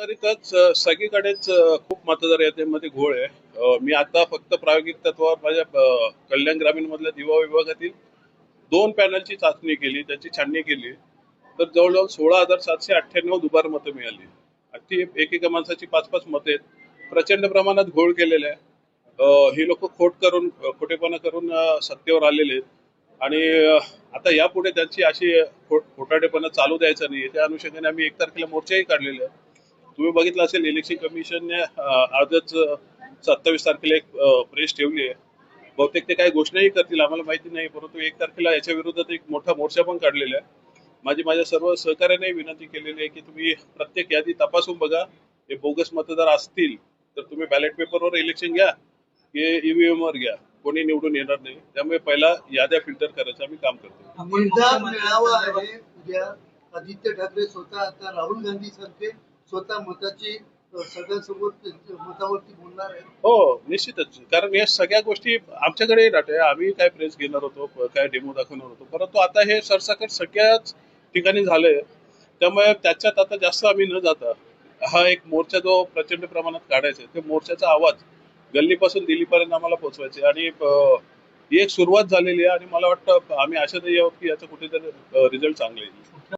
एकंदरीतच सगळीकडेच खूप मतदार यादीमध्ये घोळ आहे. मी आता फक्त प्रायोगिक तत्वावर माझ्या कल्याण ग्रामीण मधल्या दिवा विभागातील दोन पॅनलची चाचणी केली त्याची छाननी केली. तर जवळजवळ सोळा हजार सातशे अठ्ठ्याण्णव दुबार मतं मिळाली. आणि ती एकेका माणसाची पाच पाच मतं आहेत. प्रचंड प्रमाणात घोळ केलेला आहे. ही लोक खोट करून खोटेपणा करून सत्तेवर आलेले आहेत. आणि आता यापुढे त्यांची अशी खो- खोटाडेपणा चालू द्यायचं नाही त्या अनुषंगाने आम्ही एक तारखेला मोर्चाही काढलेले आहे. तुम्ही बघितलं असेल इलेक्शन कमिशनने आजच सत्तावीस तारखेला एक प्रेस ठेवली आहे. बहुतेक ते काही घोषणाही करतील आम्हाला माहिती नाही परंतु एक तारखेला याच्या विरोधात एक मोठा मोर्चा पण काढलेला आहे. माझी माझ्या सर्व सहकार्याने विनंती केलेली आहे की तुम्ही प्रत्येक यादी तपासून बघा. हे बोगस मतदार असतील तर तुम्ही बॅलेट पेपरवर इलेक्शन घ्या की ईव्हीएम वर घ्या. कोणी निवडून येणार नाही. त्यामुळे पहिला याद्या फिल्टर करायचं आम्ही काम करतो. आदित्य ठाकरे स्वतः आता राहुल गांधी सारखे स्वतः मताची सगळ्यांसोबत मतावरती बोलणार आहे हो निश्चितच. कारण या सगळ्या गोष्टी आमच्याकडे राहते आम्ही काय प्रेस घेणार होतो काय डेमो दाखवणार होतो. परंतु आता हे सरसकट सगळ्याच ठिकाणी झालंय. त्यामुळे त्याच्यात आता जास्त आम्ही न जाता हा एक मोर्चा जो प्रचंड प्रमाणात काढायचा आहे, मोर्चाचा आवाज गल्लीपासून दिल्लीपर्यंत आम्हाला पोहोचवायचे आणि ही एक सुरुवात झालेली आहे. आणि मला वाटतं आम्ही आशा आहोत की याचा कुठेतरी रिझल्ट चांगले येईल.